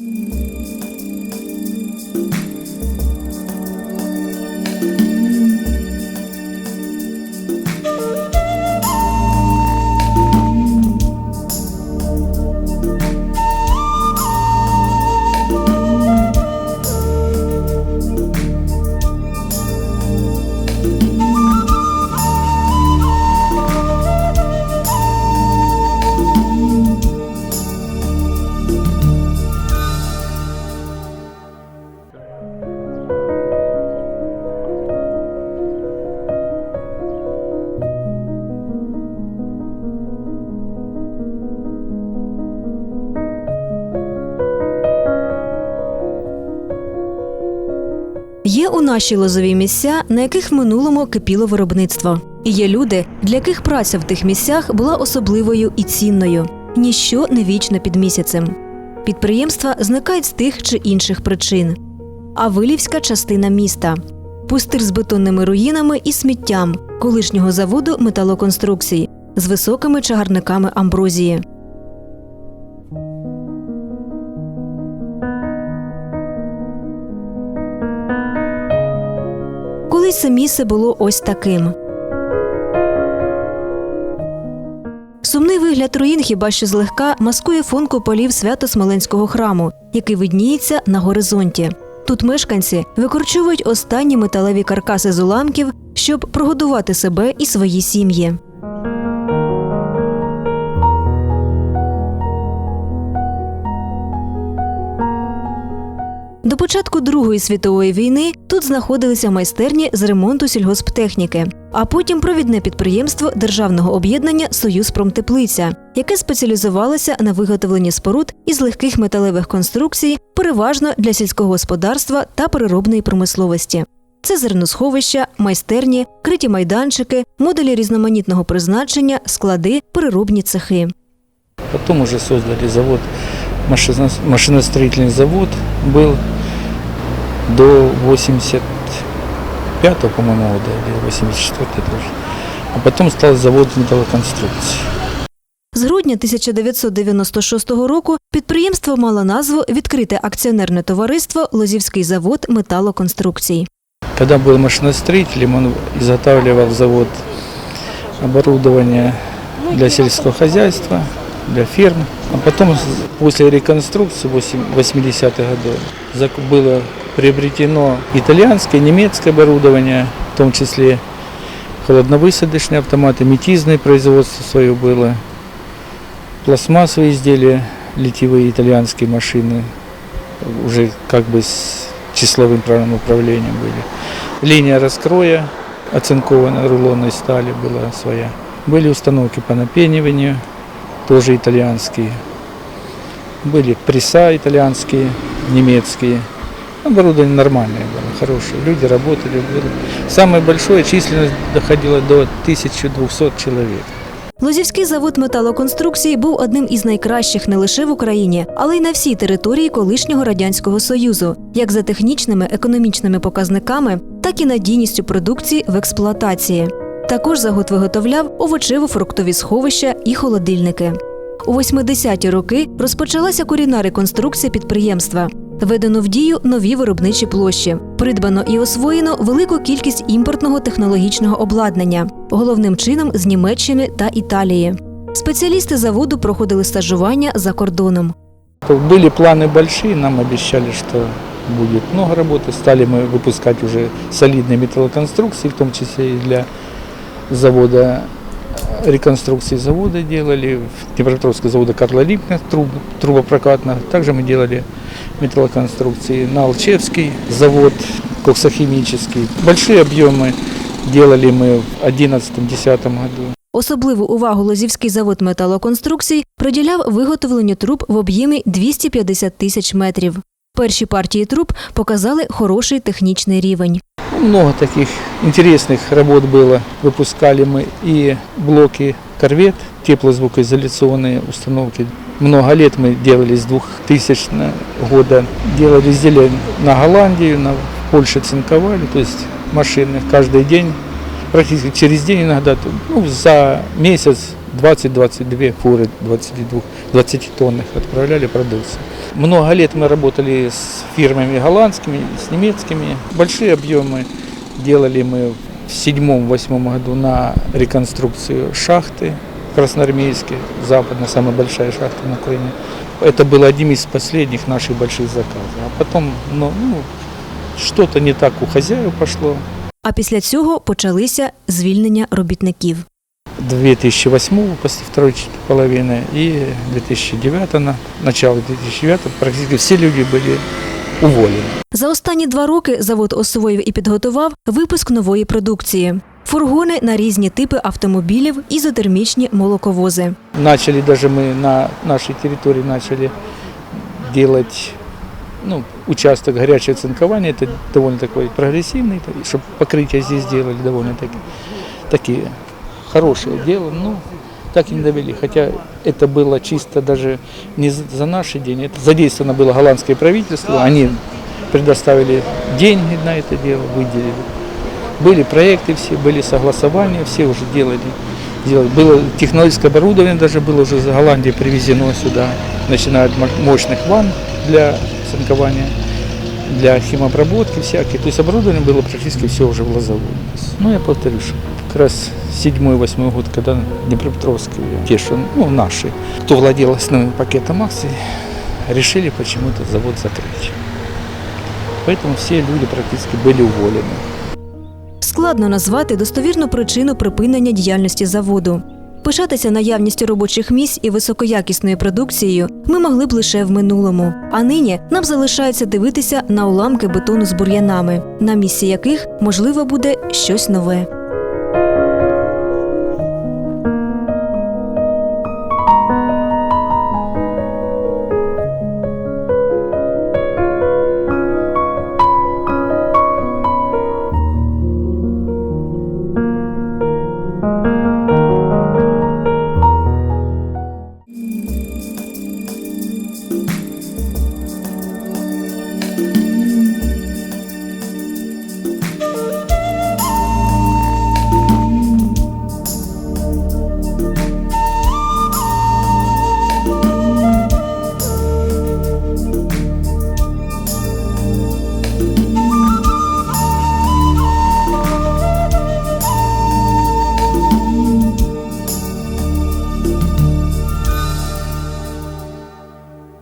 Música Є у нашій лозові місця, на яких в минулому кипіло виробництво. І є люди, для яких праця в тих місцях була особливою і цінною. Ніщо не вічно під місяцем. Підприємства зникають з тих чи інших причин. А Вилівська частина міста пустир з бетонними руїнами і сміттям колишнього заводу металоконструкцій з високими чагарниками амброзії. Колись це місце було ось таким. Сумний вигляд руїн хіба що злегка маскує фон куполів Свято-Смоленського храму, який видніється на горизонті. Тут мешканці викорчовують останні металеві каркаси з уламків, щоб прогодувати себе і свої сім'ї. Початку Другої світової війни тут знаходилися майстерні з ремонту сільгосптехніки, а потім провідне підприємство державного об'єднання Союз Промтеплиця, яке спеціалізувалося на виготовленні споруд із легких металевих конструкцій, переважно для сільського господарства та переробної промисловості. Це зерносховища, майстерні, криті майданчики, модулі різноманітного призначення, склади, переробні цехи. Потом уже создали завод, машино- машиностроительный завод был до 85 по-моему, года, или 84 тоже. А потом стал завод металлоконструкций. З грудня 1996 року підприємство мало назву Відкрите акціонерне товариство Лозівський завод металоконструкцій. Когда был машиностроителем, он изготавливал завод оборудование для сельского хозяйства, для ферм. А потом, с- после реконструкции 80-х годов, зак- было приобретено итальянское, немецкое оборудование, в том числе холодновысадочные автоматы, метизное производство свое было, пластмассовые изделия, литьевые итальянские машины, уже как бы с числовым правильным управлением были. Линия раскроя, оцинкованная рулонной стали была своя. Были установки по напениванию, тоже итальянские. Были пресса итальянские, немецкие. Оборудование нормальное было, хорошее. Люди работали. Самое большое численность доходила до 1200 человек. Лозівський завод металоконструкцій був одним із найкращих не лише в Україні, але й на всій території колишнього радянського союзу, як за технічними економічними показниками, так і надійністю продукції в експлуатації. Також завод виготовляв овочево-фруктові сховища і холодильники. У 80-ті роки розпочалася корінна реконструкція підприємства Введено в дію нові виробничі площі, придбано і освоєно велику кількість імпортного технологічного обладнання, головним чином з Німеччини та Італії. Спеціалісти заводу проходили стажування за кордоном. Были планы большие, нам обещали, что будет много работы. Стали мы выпускать уже солидные металлоконструкции, в том числе и для завода, э, реконструкции завода делали, в Днепропетровского завода Карла Липкнех, труб, трубопрокатных. Также мы делали металлоконструкции на Алчевский завод коксохимический. Большие объемы делали мы в 2011-2010 году. Особливу увагу Лозівський завод металоконструкцій приділяв виготовленню труб в об'ємі 250 тисяч метрів. Перші партії труб показали хороший технічний рівень. Ну, Много таких интересных работ было. Выпускали мы и блоки корвет, теплозвукоизоляционные установки. Много лет мы делали с 2000 года. Делали изделия на Голландию, на Польше цинковали, то есть машины каждый день, практически через день иногда, ну, за месяц 20-22 фуры 22, 20 тонных отправляли продукцию. Много лет мы работали с фирмами голландскими, с немецкими. Большие объемы делали мы в седьмом-восьмом году на реконструкцию шахты красноармейской, западная, самая большая шахта на Украине. Это был один из последних наших больших заказов. А потом, ну, ну, что-то не так у хозяев пошло. А після цього почалися звільнення робітників. 2008 после второй ч- половины и 2009 на начало 2009 практически все люди были уволены. За останні два роки завод освоїв і підготував випуск нової продукції: фургони на різні типи автомобілів, ізотермічні молоковози. Начали даже мы на нашей территории начали делать ну, участок горячего цинкования, это довольно такой прогрессивный, чтобы покрытие здесь делали довольно таки, такие хорошее дело, ну, так и не довели. Хотя это было чисто даже не за за наши деньги, это задействовано было голландское правительство, они предоставили деньги на это дело, выделили. Были проекты все, были согласования, все уже делали. делали. Было технологическое оборудование, даже было уже из Голландии привезено сюда, начиная от мо- мощных ванн для цинкования, для химобработки всякие. То есть оборудование было практически все уже в Лозовом. Ну, я что как раз седьмой-восьмой год, когда Днепропетровские, те, что, ну, наши, кто владел основным пакетом акций, решили почему-то завод закрыть. Поэтому все люди практически были уволены. Складно назвати достовірну причину припинення діяльності заводу. Пишатися наявністю робочих місць і високоякісною продукцією ми могли б лише в минулому. А нині нам залишається дивитися на уламки бетону з бур'янами, на місці яких можливо буде щось нове.